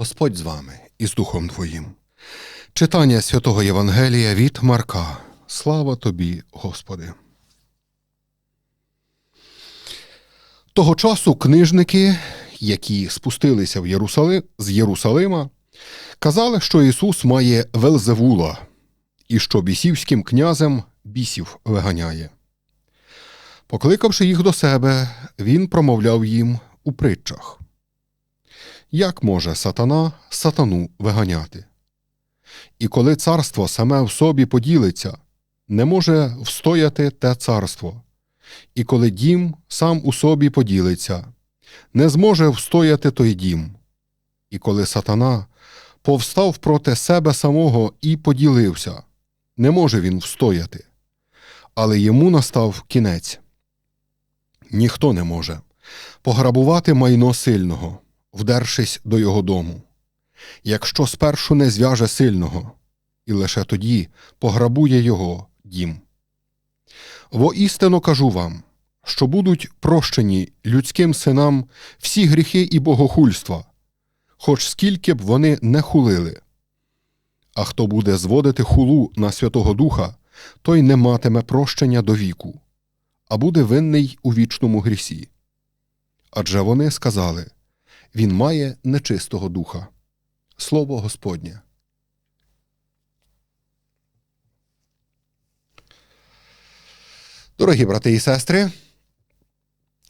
Господь з вами і з Духом Твоїм. Читання святого Євангелія від Марка. Слава тобі, Господи. Того часу книжники, які спустилися в Єрусали... з Єрусалима, казали, що Ісус має Велзевула і що бісівським князем бісів виганяє. Покликавши їх до себе, він промовляв їм у притчах. Як може сатана сатану виганяти? І коли царство саме в собі поділиться, не може встояти те царство, і коли дім сам у собі поділиться, не зможе встояти той дім. І коли сатана повстав проти себе самого і поділився, не може він встояти, але йому настав кінець. Ніхто не може пограбувати майно сильного, вдершись до його дому, якщо спершу не зв'яже сильного, і лише тоді пограбує його дім. Воістину кажу вам, що будуть прощені людським синам всі гріхи і богохульства, хоч скільки б вони не хулили. А хто буде зводити хулу на Святого Духа, той не матиме прощення до віку, а буде винний у вічному грісі. Адже вони сказали він має нечистого духа. Слово Господнє. Дорогі брати і сестри,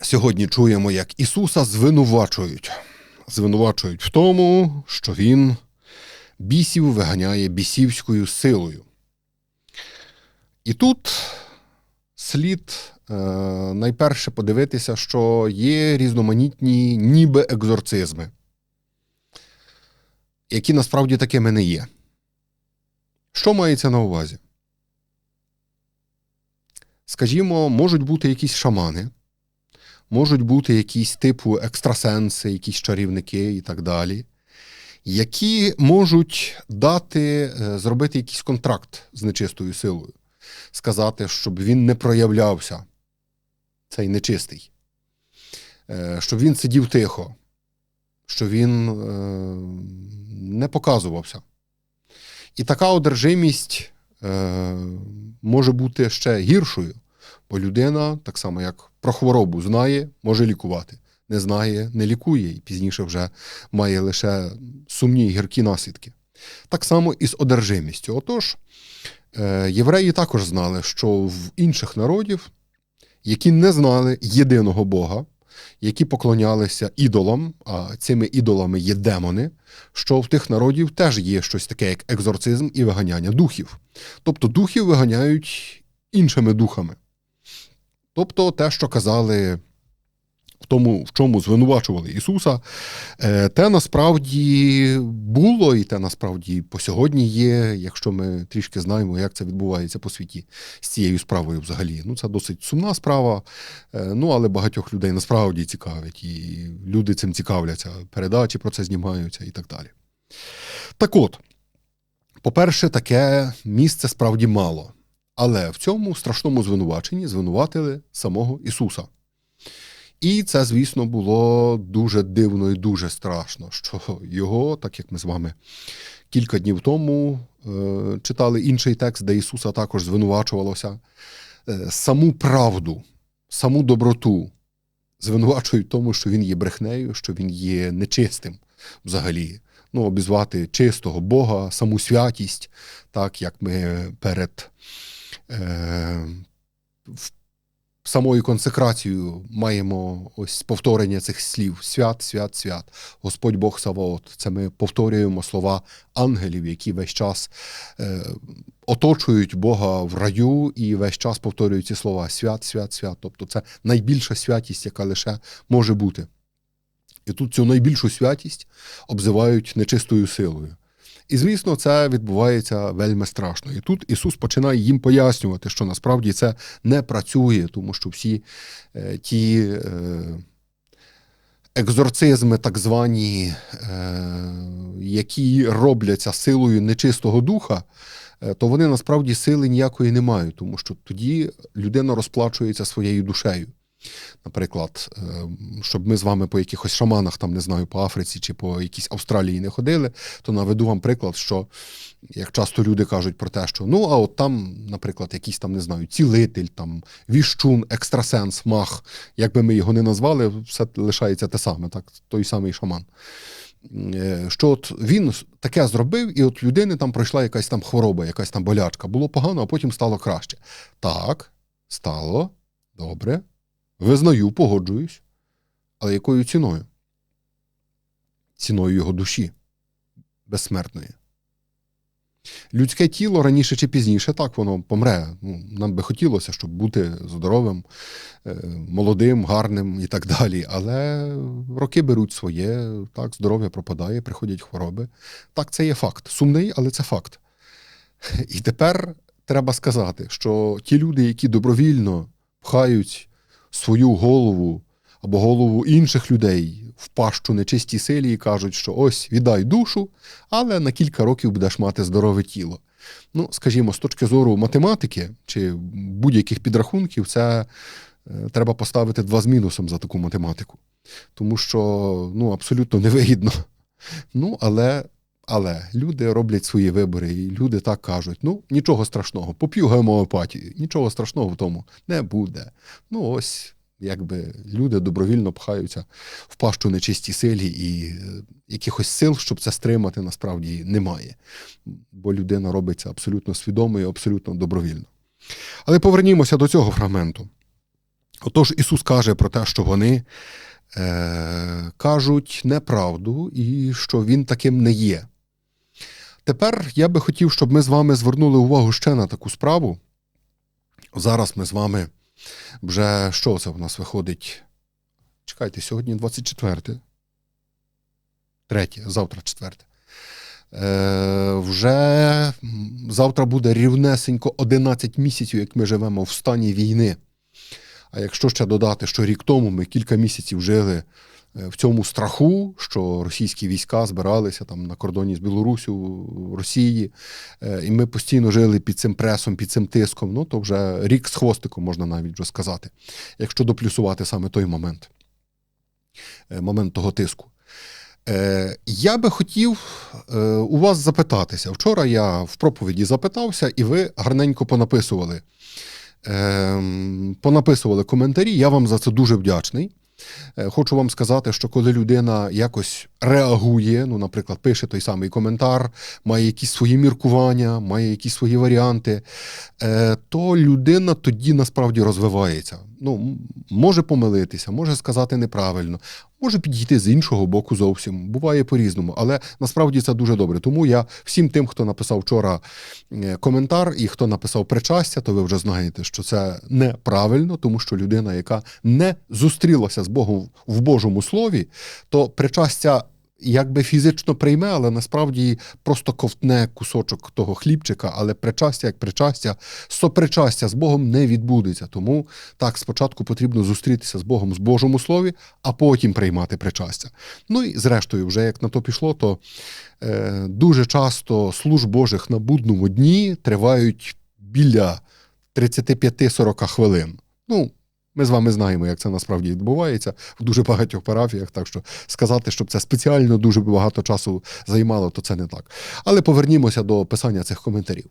сьогодні чуємо, як Ісуса звинувачують. Звинувачують в тому, що Він бісів виганяє бісівською силою. І тут слід найперше подивитися, що є різноманітні ніби екзорцизми, які насправді такими не є. Що мається на увазі? Скажімо, можуть бути якісь шамани, можуть бути якісь типу екстрасенси, якісь чарівники і так далі, які можуть дати, е, зробити якийсь контракт з нечистою силою, сказати, щоб він не проявлявся, цей нечистий, е, щоб він сидів тихо, щоб він е, не показувався. І така одержимість може бути ще гіршою, бо людина, так само як про хворобу, знає, може лікувати, не знає, не лікує, і пізніше вже має лише сумні і гіркі наслідки. Так само і з одержимістю. Отож, євреї також знали, що в інших народів, які не знали єдиного Бога, які поклонялися ідолам, а цими ідолами є демони, що в тих народів теж є щось таке, як екзорцизм і виганяння духів. Тобто духів виганяють іншими духами. Тобто те, що казали тому, в чому звинувачували Ісуса, е, те насправді було, і те насправді по сьогодні є, якщо ми трішки знаємо, як це відбувається по світі з цією справою взагалі. Ну, Це досить сумна справа, е, ну але багатьох людей насправді цікавить, і люди цим цікавляться, передачі про це знімаються і так далі. Так от, по-перше, таке місце справді мало. Але в цьому страшному звинуваченні звинуватили самого Ісуса. І це, звісно, було дуже дивно і дуже страшно, що його, так як ми з вами кілька днів тому е, читали інший текст, де Ісуса також звинувачувалося, е, саму правду, саму доброту звинувачують в тому, що він є брехнею, що він є нечистим взагалі. Ну, обізвати чистого Бога, саму святість, так як ми перед е, самою консекрацією маємо ось повторення цих слів: свят, свят, свят, Господь Бог Саваот. Це ми повторюємо слова ангелів, які весь час е, оточують Бога в раю і весь час повторюють ці слова: свят, свят, свят. Тобто це найбільша святість, яка лише може бути. І тут цю найбільшу святість обзивають нечистою силою. І, звісно, це відбувається вельми страшно. І тут Ісус починає їм пояснювати, що насправді це не працює, тому що всі е, ті е, екзорцизми, так звані, е, які робляться силою нечистого духа, е, то вони насправді сили ніякої не мають, тому що тоді людина розплачується своєю душею. Наприклад, е, щоб ми з вами по якихось шаманах, там не знаю, по Африці чи по якійсь Австралії не ходили, то наведу вам приклад, що як часто люди кажуть про те, що ну, а от там, наприклад, якийсь там не знаю, цілитель, там віщун, екстрасенс, мах, як би ми його не назвали, все лишається те саме, так, той самий шаман. Е, що от він таке зробив, і от людини там пройшла якась там хвороба, якась там болячка. Було погано, а потім стало краще. Так, стало добре. Визнаю, погоджуюсь. Але якою ціною? Ціною його душі безсмертної. Людське тіло раніше чи пізніше так воно помре. Ну, Нам би хотілося, щоб бути здоровим, е, молодим, гарним і так далі. Але роки беруть своє, так, здоров'я пропадає, приходять хвороби. Так, це є факт. Сумний, але це факт. І тепер треба сказати, що ті люди, які добровільно пхають свою голову або голову інших людей в пащу нечистій силі і кажуть, що ось віддай душу, але на кілька років будеш мати здорове тіло. Ну, скажімо, з точки зору математики чи будь-яких підрахунків, це е, треба поставити два з мінусом за таку математику. Тому що ну, абсолютно невигідно. Ну, але. Але люди роблять свої вибори, і люди так кажуть: ну нічого страшного, поп'ю гемоопатію, нічого страшного в тому не буде. Ну ось якби люди добровільно пхаються в пащу нечистій силі, і е, якихось сил, щоб це стримати, насправді немає. Бо людина робиться абсолютно свідомо і абсолютно добровільно. Але повернімося до цього фрагменту. Отож, Ісус каже про те, що вони е, кажуть неправду і що Він таким не є. Тепер я би хотів, щоб ми з вами звернули увагу ще на таку справу. Зараз ми з вами вже що це в нас виходить? Чекайте, сьогодні 24. Третє, завтра четверте. Е, Вже завтра буде рівнесенько 11 місяців, як ми живемо в стані війни. А якщо ще додати, що рік тому ми кілька місяців жили в цьому страху, що російські війська збиралися там на кордоні з Білорусю, Росії, е, і ми постійно жили під цим пресом, під цим тиском. Ну то вже рік з хвостиком можна навіть вже сказати, якщо доплюсувати саме той момент, е, момент того тиску. Я би хотів у вас запитатися. Вчора я в проповіді запитався, і ви гарненько понаписували. Ем, понаписували коментарі. Я вам за це дуже вдячний. Е, хочу вам сказати, що коли людина якось реагує, ну, наприклад, пише той самий коментар, має якісь свої міркування, має якісь свої варіанти, е, то людина тоді насправді розвивається. Ну, Може помилитися, може сказати неправильно, може підійти з іншого боку зовсім. Буває по-різному, але насправді це дуже добре. Тому я всім тим, хто написав вчора е, коментар і хто написав причастя, то ви вже знаєте, що це неправильно, тому що людина, яка не зустрілася з Богом в Божому слові, то причастя якби фізично прийме, але насправді просто ковтне кусочок того хлібчика, але причастя як причастя, сопричастя з Богом не відбудеться. Тому так спочатку потрібно зустрітися з Богом з Божому слові, а потім приймати причастя. Ну і зрештою, вже як на то пішло, то е, дуже часто служб Божих на будному дні тривають біля 35-40 хвилин. Ну, ми з вами знаємо, як це насправді відбувається в дуже багатьох парафіях. Так що сказати, щоб це спеціально дуже багато часу займало, то це не так. Але повернімося до писання цих коментарів.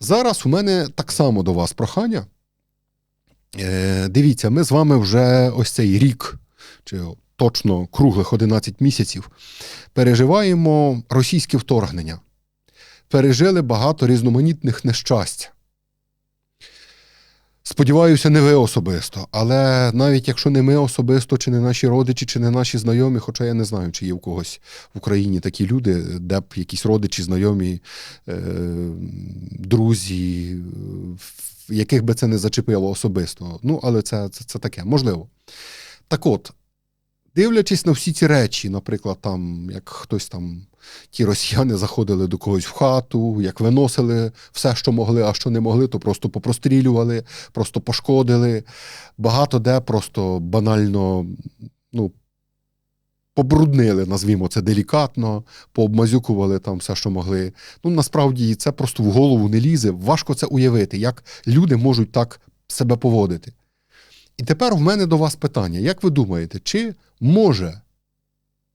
Зараз у мене так само до вас прохання. Е, Дивіться, ми з вами вже ось цей рік, чи точно круглих 11 місяців, переживаємо російське вторгнення. Пережили багато різноманітних нещастя. Сподіваюся, не ви особисто, але навіть якщо не ми особисто, чи не наші родичі, чи не наші знайомі, хоча я не знаю, чи є в когось в Україні такі люди, де б якісь родичі, знайомі, е, друзі, яких би це не зачепило особисто. Ну, але це, це, це таке, можливо. Так от, дивлячись на всі ці речі, наприклад, там, як хтось там, ті росіяни заходили до когось в хату, як виносили все, що могли, а що не могли, то просто попрострілювали, просто пошкодили. Багато де просто банально, ну, Побруднили, назвімо це делікатно, пообмазюкували там все, що могли. Ну насправді це просто в голову не лізе. Важко це уявити, як люди можуть так себе поводити. І тепер в мене до вас питання: як ви думаєте, чи може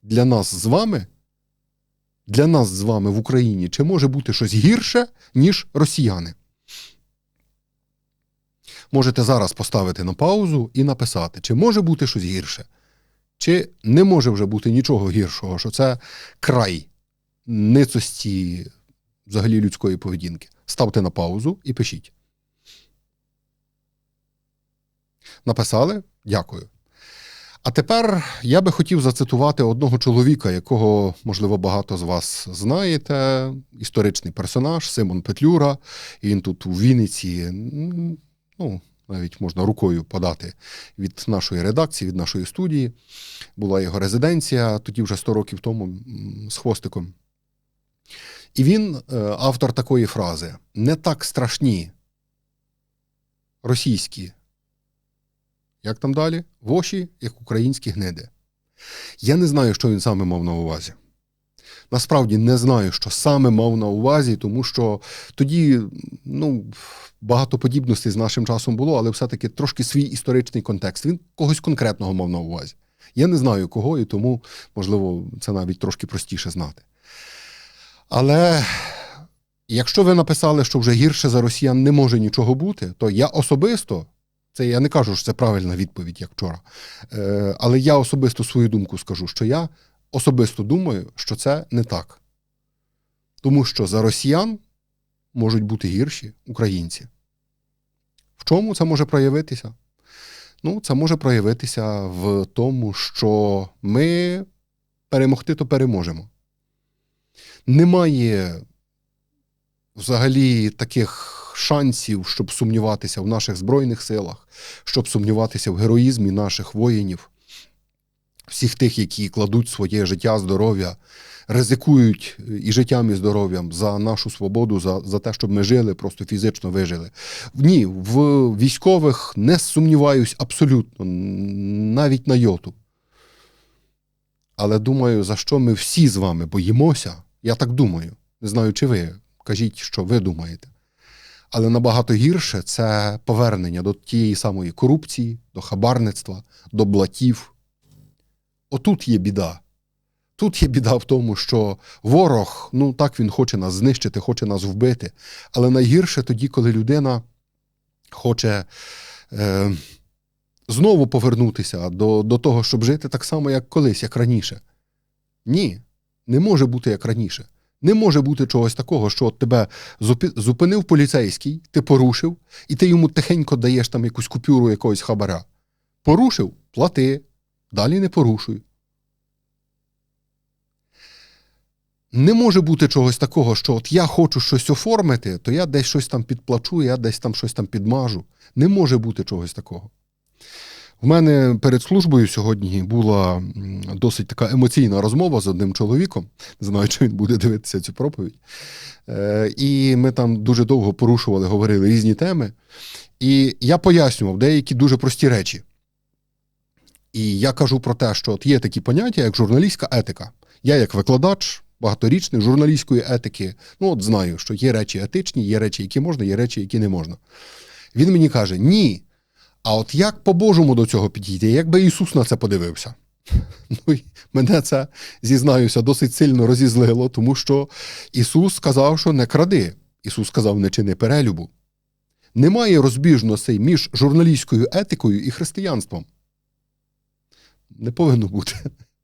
для нас з вами, для нас з вами в Україні, чи може бути щось гірше, ніж росіяни? Можете зараз поставити на паузу і написати, чи може бути щось гірше, чи не може вже бути нічого гіршого, що це край ницості взагалі людської поведінки. Ставте на паузу і пишіть. Написали? Дякую. А тепер я би хотів зацитувати одного чоловіка, якого, можливо, багато з вас знаєте. Історичний персонаж Симон Петлюра. Він тут у Вінниці, ну, навіть можна рукою подати від нашої редакції, від нашої студії. Була його резиденція тоді вже 100 років тому з хвостиком. І він, е, автор такої фрази: не так страшні російські як там далі? Воші, як українські гниди. Я не знаю, що він саме мав на увазі. Насправді не знаю, що саме мав на увазі, тому що тоді ну, багато подібностей з нашим часом було, але все-таки трошки свій історичний контекст. Він когось конкретного мав на увазі. Я не знаю кого, і тому, можливо, це навіть трошки простіше знати. Але якщо ви написали, що вже гірше за росіян не може нічого бути, то я особисто це я не кажу, що це правильна відповідь, як вчора. Е, Але я особисто свою думку скажу, що я особисто думаю, що це не так. Тому що за росіян можуть бути гірші українці. В чому це може проявитися? Ну, це може проявитися в тому, що ми перемогти то переможемо. Немає взагалі таких шансів, щоб сумніватися в наших Збройних силах, щоб сумніватися в героїзмі наших воїнів, всіх тих, які кладуть своє життя, здоров'я, ризикують і життям, і здоров'ям за нашу свободу, за, за те, щоб ми жили, просто фізично вижили. Ні, в військових не сумніваюсь абсолютно, навіть на йоту. Але думаю, за що ми всі з вами боїмося, я так думаю. Не знаю, чи ви. Кажіть, що ви думаєте. Але набагато гірше це повернення до тієї самої корупції, до хабарництва, до блатів. Отут є біда. Тут є біда в тому, що ворог, ну так він хоче нас знищити, хоче нас вбити. Але найгірше тоді, коли людина хоче е, знову повернутися до, до того, щоб жити так само, як колись, як раніше. Ні, не може бути як раніше. Не може бути чогось такого, що от тебе зупинив поліцейський, ти порушив, і ти йому тихенько даєш там якусь купюру якогось хабаря. Порушив плати, далі не порушуй. Не може бути чогось такого, що от я хочу щось оформити, то я десь щось там підплачу, я десь там щось там підмажу. Не може бути чогось такого. В мене перед службою сьогодні була досить така емоційна розмова з одним чоловіком. Не знаю, чи він буде дивитися цю проповідь. Е, і ми там дуже довго порушували, говорили різні теми. І я пояснював деякі дуже прості речі. І я кажу про те, що от є такі поняття, як журналістська етика. Я, як викладач багаторічний журналістської етики, ну от знаю, що є речі етичні, є речі, які можна, є речі, які не можна. Він мені каже: ні. А от як по-божому до цього підійти? Як би Ісус на це подивився? Ну, Мене це зізнаюся досить сильно розізлило, тому що Ісус сказав, що не кради. Ісус сказав, не чини перелюбу. Немає розбіжностей між журналістською етикою і християнством. Не повинно бути.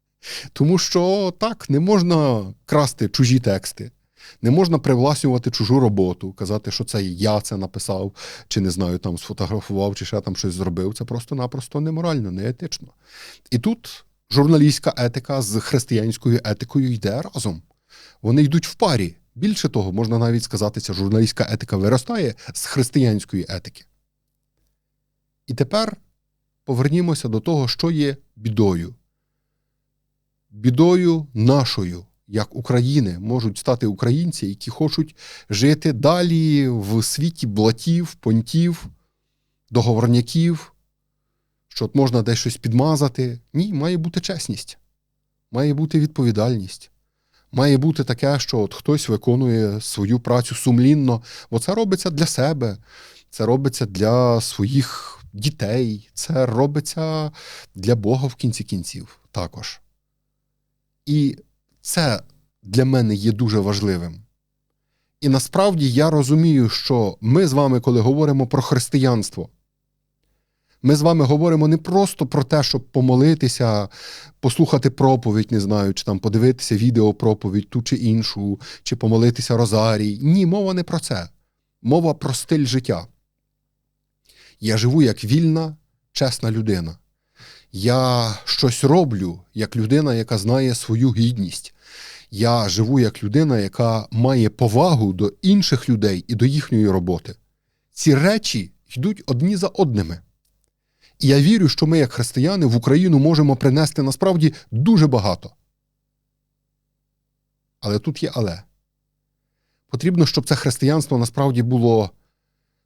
Тому що так, не можна красти чужі тексти, не можна привласнювати чужу роботу, казати, що це я це написав, чи не знаю, там сфотографував, чи ще там щось зробив. Це просто-напросто неморально, не етично. І тут журналістська етика з християнською етикою йде разом. Вони йдуть в парі. Більше того, можна навіть сказати, ця журналістська етика виростає з християнської етики. І тепер повернімося до того, що є бідою. Бідою нашою як України можуть стати українці, які хочуть жити далі в світі блатів, понтів, договорняків, що от можна десь щось підмазати. Ні, має бути чесність, має бути відповідальність. Має бути таке, що от хтось виконує свою працю сумлінно, бо це робиться для себе, це робиться для своїх дітей, це робиться для Бога в кінці кінців також. І це для мене є дуже важливим. І насправді я розумію, що ми з вами, коли говоримо про християнство, ми з вами говоримо не просто про те, щоб помолитися, послухати проповідь, не знаю, чи там подивитися відео проповідь ту чи іншу, чи помолитися Розарій. Ні, мова не про це. Мова про стиль життя. Я живу як вільна, чесна людина. Я щось роблю як людина, яка знає свою гідність. Я живу як людина, яка має повагу до інших людей і до їхньої роботи. Ці речі йдуть одні за одними. І я вірю, що ми, як християни, в Україну можемо принести насправді дуже багато. Але тут є але. Потрібно, щоб це християнство насправді було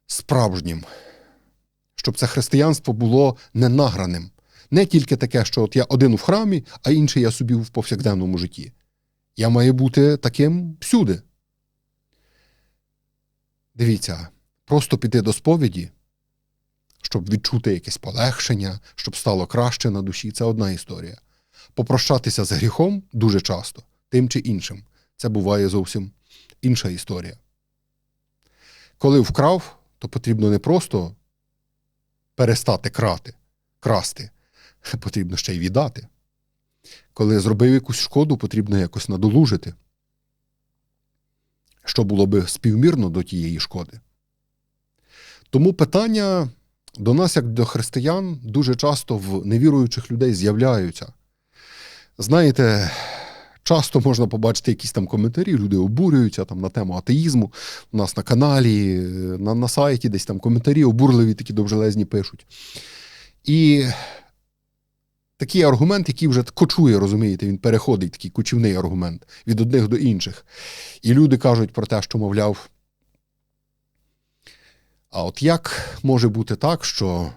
справжнім, щоб це християнство було ненаграним. Не тільки таке, що от я один в храмі, а інший я собі в повсякденному житті. Я маю бути таким всюди. Дивіться, просто піти до сповіді, щоб відчути якесь полегшення, щоб стало краще на душі це одна історія. Попрощатися з гріхом дуже часто, тим чи іншим. Це буває зовсім інша історія. Коли вкрав, то потрібно не просто перестати крати, красти, потрібно ще й віддати. Коли зробив якусь шкоду, потрібно якось надолужити, що було би співмірно до тієї шкоди. Тому питання до нас, як до християн, дуже часто в невіруючих людей з'являються. Знаєте, часто можна побачити якісь там коментарі, люди обурюються там на тему атеїзму. У нас на каналі, на, на сайті десь там коментарі обурливі, такі довжелезні пишуть. І такий аргумент, який вже кочує, розумієте, він переходить, такий кочівний аргумент від одних до інших. І люди кажуть про те, що, мовляв, а от як може бути так, що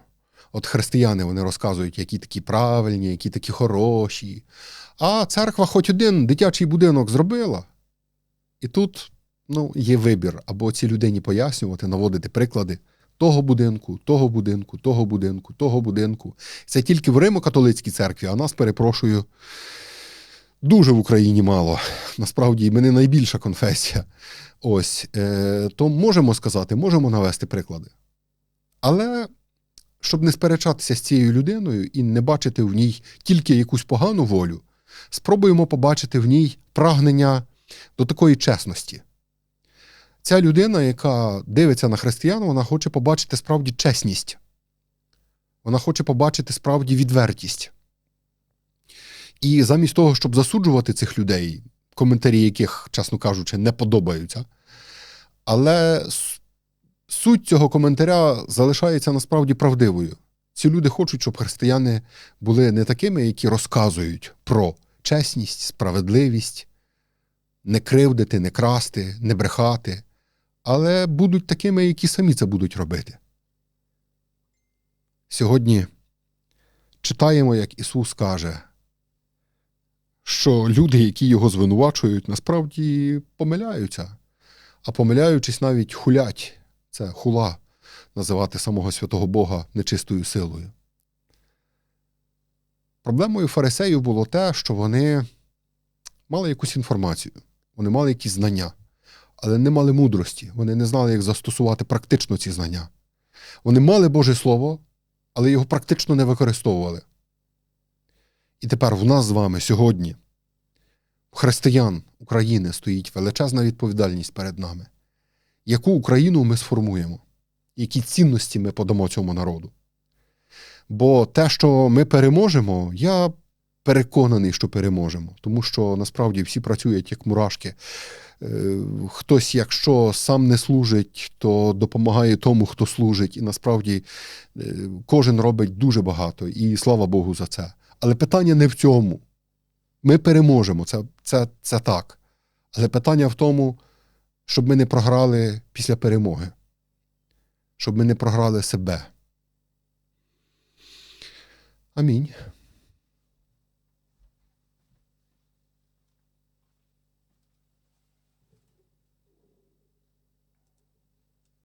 от християни вони розказують, які такі правильні, які такі хороші, а церква хоч один дитячий будинок зробила, і тут ну, є вибір, або цій людині пояснювати, наводити приклади того будинку, того будинку, того будинку, того будинку. Це тільки в Римо-католицькій церкві, а нас, перепрошую, дуже в Україні мало. Насправді, ми не найбільша конфесія. Ось, е, то можемо сказати, можемо навести приклади. Але щоб не сперечатися з цією людиною і не бачити в ній тільки якусь погану волю, спробуємо побачити в ній прагнення до такої чесності. Ця людина, яка дивиться на християн, вона хоче побачити справді чесність. Вона хоче побачити справді відвертість. І замість того, щоб засуджувати цих людей, коментарі яких, чесно кажучи, не подобаються, але суть цього коментаря залишається насправді правдивою. Ці люди хочуть, щоб християни були не такими, які розказують про чесність, справедливість, не кривдити, не красти, не брехати, але будуть такими, які самі це будуть робити. Сьогодні читаємо, як Ісус каже, що люди, які його звинувачують, насправді помиляються, а помиляючись, навіть хулять це хула називати самого святого Бога нечистою силою. Проблемою фарисеїв було те, що вони мали якусь інформацію, вони мали якісь знання, але не мали мудрості, вони не знали, як застосувати практично ці знання. Вони мали Боже Слово, але його практично не використовували. І тепер в нас з вами сьогодні, християн України, стоїть величезна відповідальність перед нами. Яку Україну ми сформуємо, які цінності ми подамо цьому народу? Бо те, що ми переможемо, я переконаний, що переможемо, тому що насправді всі працюють як мурашки. Е, хтось, якщо сам не служить, то допомагає тому, хто служить. І насправді е, кожен робить дуже багато, і слава Богу за це. Але питання не в цьому. Ми переможемо, це, це, це так. Але питання в тому, щоб ми не програли після перемоги, щоб ми не програли себе. Амінь.